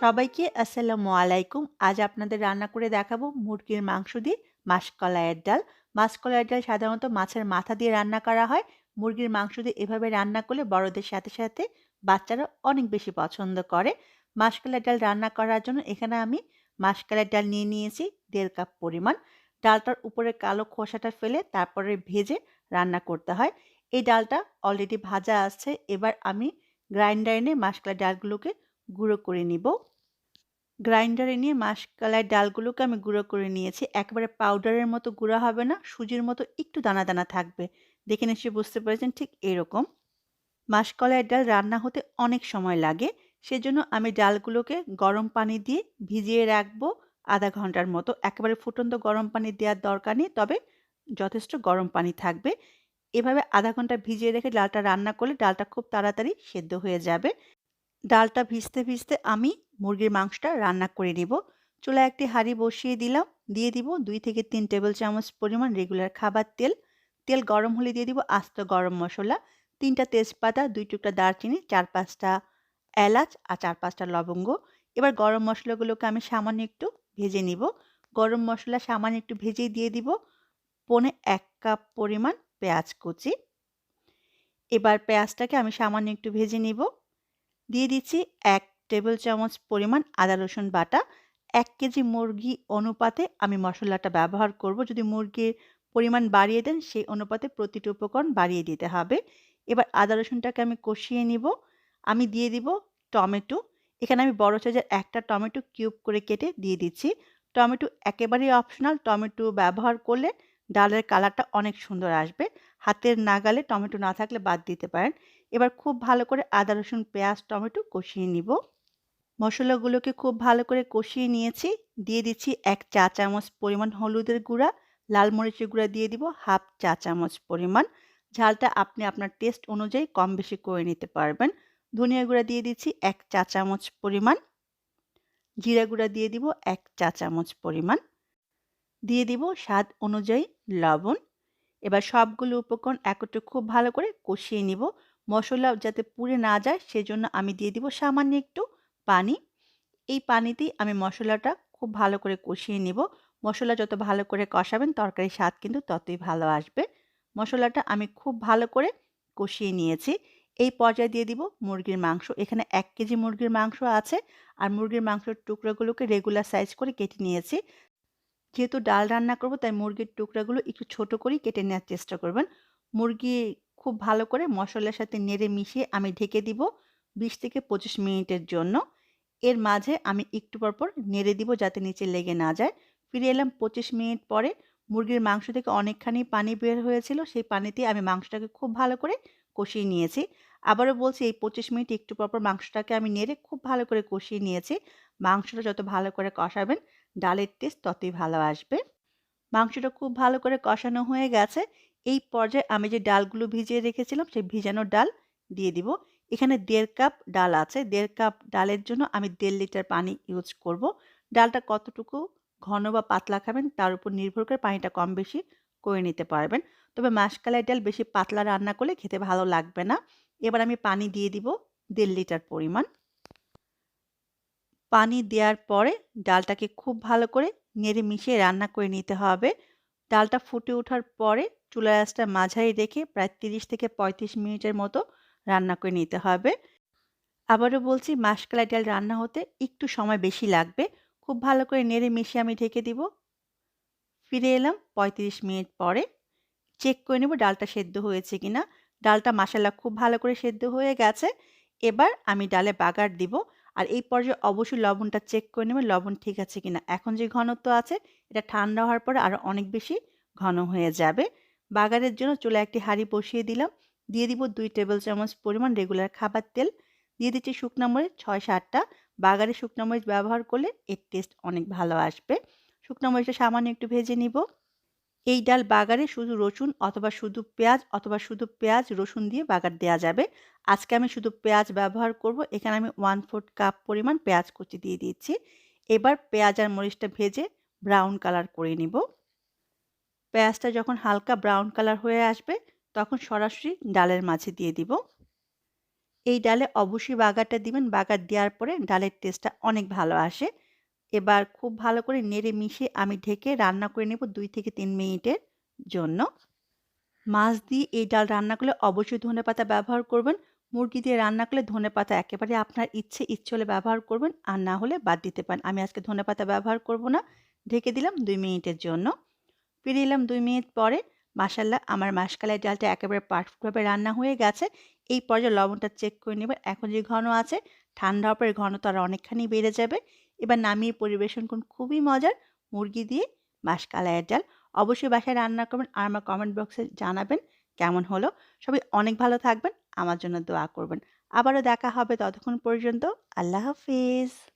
সবাইকে আসসালামু আলাইকুম। আজ আপনাদের রান্না করে দেখাবো মুরগির মাংস দিয়ে মাসকলাইয়ের ডাল। মাসকলাইয়ের ডাল সাধারণত মাছের মাথা দিয়ে রান্না করা হয়। মুরগির মাংস দিয়ে এভাবে রান্না করলে বড়দের সাথে সাথে বাচ্চারা অনেক বেশি পছন্দ করে। মাসকলাইয়ের ডাল রান্না করার জন্য এখানে আমি মাসকলাইয়ের ডাল নিয়ে নিয়েছি দেড় কাপ পরিমাণ। ডালটার উপরে কালো খোসাটা ফেলে তারপরে ভেজে রান্না করতে হয়। এই ডালটা অলরেডি ভাজা আছে। এবার আমি গ্রাইন্ডারে মাসকলাই ডালগুলোকে গুঁড়ো করে নিব। গ্রাইন্ডারে নিয়ে মাসকলাই ডালগুলোকে আমি গুঁড়ো করে নিয়েছি। একবারে পাউডারের মতো গুঁড়ো হবে না, সুজির মতো একটু দানা দানা থাকবে। দেখে নিশ্চয়ই বুঝতে পেরেছেন ঠিক এরকম। মাসকলাইয়ের ডাল রান্না হতে অনেক সময় লাগে, সেজন্য আমি ডালগুলোকে গরম পানি দিয়ে ভিজিয়ে রাখব আধা ঘণ্টার মতো। একেবারে ফুটন্ত গরম পানি দেওয়ার দরকার নেই, তবে যথেষ্ট গরম পানি থাকবে। এভাবে আধা ঘণ্টা ভিজিয়ে রেখে ডালটা রান্না করলে ডালটা খুব তাড়াতাড়ি সেদ্ধ হয়ে যাবে। ডালটা ভিজতে ভিজতে আমি মুরগির মাংসটা রান্না করে নিব। চুলায় একটি হাঁড়ি বসিয়ে দিলাম। দিয়ে দিব দুই থেকে তিন টেবিল চামচ পরিমাণ রেগুলার খাবার তেল। তেল গরম হলে দিয়ে দিব আস্ত গরম মশলা, তিনটা তেজপাতা, দুই টুকরা দারচিনি, চার পাঁচটা এলাচ আর চার পাঁচটা লবঙ্গ। এবার গরম মশলাগুলোকে আমি সামান্য একটু ভেজে নিব। গরম মশলা সামান্য একটু ভেজে দিয়ে দিব পনে এক কাপ পরিমাণ পেঁয়াজ কুচি। এবার পেঁয়াজটাকে আমি সামান্য একটু ভেজে নিব। দিয়ে দিচ্ছি এক টেবিল চামচ পরিমাণ আদা, রসুন বাটা, এক কেজি মুরগি অনুপাতে আমি মশলাটা ব্যবহার করব। যদি মুরগির পরিমাণ বাড়িয়ে দেন, সেই অনুপাতে প্রতিটি উপকরণ বাড়িয়ে দিতে হবে। এবার আদা, রসুনটাকে আমি কষিয়ে নিব। আমি দিয়ে দিব টমেটো। এখানে আমি বড় সাইজের একটা টমেটো কিউব করে কেটে দিয়ে দিচ্ছি। টমেটো একেবারেই অপশনাল। টমেটো ব্যবহার করলে ডালের কালারটা অনেক সুন্দর আসবে। হাতের নাগালে টমেটো না থাকলে বাদ দিতে পারেন। এবার খুব ভালো করে আদা, রসুন, পেঁয়াজ, টমেটো কষিয়ে নিব। মশলাগুলোকে খুব ভালো করে কষিয়ে নিয়েছি। দিয়ে দিচ্ছি এক চা চামচ পরিমাণ হলুদের গুঁড়া, লাল মরিচের গুঁড়া দিয়ে দিব হাফ চা চামচ পরিমাণ। ঝালটা আপনি আপনার টেস্ট অনুযায়ী কম বেশি করে নিতে পারবেন। ধনিয়া গুঁড়া দিয়ে দিচ্ছি এক চা চামচ পরিমাণ। জিরা গুঁড়া দিয়ে দিব এক চা চামচ পরিমাণ। দিয়ে দিব স্বাদ অনুযায়ী লবণ। এবার সবগুলো উপকরণ একত্রে খুব ভালো করে কষিয়ে নিব। মশলা যাতে পুড়ে না যায়, সেজন্য আমি দিয়ে দিব সামান্য একটু পানি। এই পানিতেই আমি মশলাটা খুব ভালো করে কষিয়ে নিব। মশলা যত ভালো করে কষাবেন, তরকারির স্বাদ কিন্তু ততই ভালো আসবে। মশলাটা আমি খুব ভালো করে কষিয়ে নিয়েছি। এই পর্যায়ে দিয়ে দিব মুরগির মাংস। এখানে এক কেজি মুরগির মাংস আছে। আর মুরগির মাংসের টুকরোগুলোকে রেগুলার সাইজ করে কেটে নিয়েছি। যেহেতু ডাল রান্না করব, তাই মুরগির টুকরাগুলো একটু ছোট করেই কেটে নেওয়ার চেষ্টা করবেন। মুরগি খুব ভালো করে মশলার সাথে নেড়ে মিশিয়ে আমি ঢেকে দিব বিশ থেকে পঁচিশ মিনিটের জন্য। এর মাঝে আমি একটু পর পর নেড়ে দিব যাতে নিচে লেগে না যায়। ফিরে এলাম পঁচিশ মিনিট পরে। মুরগির মাংস থেকে অনেকখানি পানি বের হয়েছিল, সেই পানিতে আমি মাংসটাকে খুব ভালো করে কষিয়ে নিয়েছি। আবারও বলছি, এই পঁচিশ মিনিট একটু পরপর মাংসটাকে আমি নেড়ে খুব ভালো করে কষিয়ে নিয়েছি। মাংসটা যত ভালো করে কষাবেন, ডালের টেস্ট ততই ভালো আসবে। মাংসটা খুব ভালো করে কষানো হয়ে গেছে। এই পর্যায়ে আমি যে ডালগুলো ভিজিয়ে রেখেছিলাম, সেই ভিজানো ডাল দিয়ে দিব। এখানে দেড় কাপ ডাল আছে। দেড় কাপ ডালের জন্য আমি দেড় লিটার পানি ইউজ করব। ডালটা কতটুকু ঘন বা পাতলা খাবেন, তার উপর নির্ভর করে পানিটা কম বেশি করে নিতে পারবেন। তবে মাসকালাই ডাল বেশি পাতলা রান্না করলে খেতে ভালো লাগবে না। এবার আমি পানি দিয়ে দিব দেড় লিটার পরিমাণ। পানি দেওয়ার পরে ডালটাকে খুব ভালো করে নেড়ে মিশিয়ে রান্না করে নিতে হবে। ডালটা ফুটে ওঠার পরে চুলা আঁচটা মাঝারি রেখে প্রায় তিরিশ থেকে পঁয়ত্রিশ মিনিটের মতো রান্না করে নিতে হবে। আবারও বলছি, মাসকালাই ডাল রান্না হতে একটু সময় বেশি লাগবে। খুব ভালো করে নেড়ে মিশিয়ে আমি ঢেকে দিব। ফিরে এলাম পঁয়ত্রিশ মিনিট পরে। চেক করে নেব ডালটা সেদ্ধ হয়েছে কি না ডালটা মাসালা খুব ভালো করে সেদ্ধ হয়ে গেছে। এবার আমি ডালে বাগার দিব। আর এই পর্যায়ে অবশ্যই লবণটা চেক করে নেবেন লবণ ঠিক আছে কিনা। এখন যে ঘনত্ব আছে, এটা ঠান্ডা হওয়ার পরে আরও অনেক বেশি ঘন হয়ে যাবে। বাগারের জন্য চুলে একটি হাঁড়ি বসিয়ে দিলাম। দিয়ে দিব দুই টেবিল চামচ পরিমাণ রেগুলার খাবার তেল। দিয়ে দিচ্ছি শুকনো মরিচ ছয় সাতটা বাগারে শুকনো মরিচ ব্যবহার করলে এর টেস্ট অনেক ভালো আসবে। শুকনো মরিচটা সামান্য একটু ভেজে নিব। এই ডাল বাগারে শুধু রসুন অথবা শুধু পেঁয়াজ অথবা শুধু পেঁয়াজ, রসুন দিয়ে বাগার দেওয়া যাবে। আজকে আমি শুধু পেঁয়াজ ব্যবহার করব। এখানে আমি ওয়ান ফোর্থ কাপ পরিমাণ পেঁয়াজ কুচি দিয়ে দিচ্ছি এবার পেঁয়াজ আর মরিচটা ভেজে ব্রাউন কালার করে নিব। পেঁয়াজটা যখন হালকা ব্রাউন কালার হয়ে আসবে তখন সরাসরি ডালের মাঝে দিয়ে দিব এই ডালে অবশ্যই বাগারটা দিবেন। বাগার দেওয়ার পরে ডালের টেস্টটা অনেক ভালো আসে। এবার খুব ভালো করে নেড়ে মিশিয়ে আমি ঢেকে রান্না করে নেব দুই থেকে তিন মিনিটের জন্য। মাছ দিয়ে এই ডাল রান্না করলে অবশ্যই ধনেপাতা ব্যবহার করবেন। মুরগি দিয়ে রান্না করলে ধনেপাতা একেবারে আপনার ইচ্ছে, ইচ্ছে হলে ব্যবহার করবেন আর না হলে বাদ দিতে পারেন। আমি আজকে ধনেপাতা ব্যবহার করব না। ঢেকে দিলাম দুই মিনিটের জন্য। ফিরে এলাম দুই মিনিট পরে। মাশাআল্লাহ আমার মাসকালাই ডালটা একেবারে পারফেক্টভাবে রান্না হয়ে গেছে। এই পর্যায়ে লবণটা চেক করে নেবেন। এখন যে ঘন আছে, ঠান্ডা হওয়ার পরে ঘনতা আর অনেকখানি বেড়ে যাবে। এবার নামিয়ে পরিবেশন করুন। খুবই মজার মুরগি দিয়ে মাসকালাইয়ের ডাল। অবশ্যই বাসায় রান্না করবেন আর আমার কমেন্ট বক্সে জানাবেন কেমন হলো। সবাই অনেক ভালো থাকবেন। আমার জন্য দোয়া করবেন। আবারও দেখা হবে ততক্ষণ পর্যন্ত আল্লাহ হাফিজ।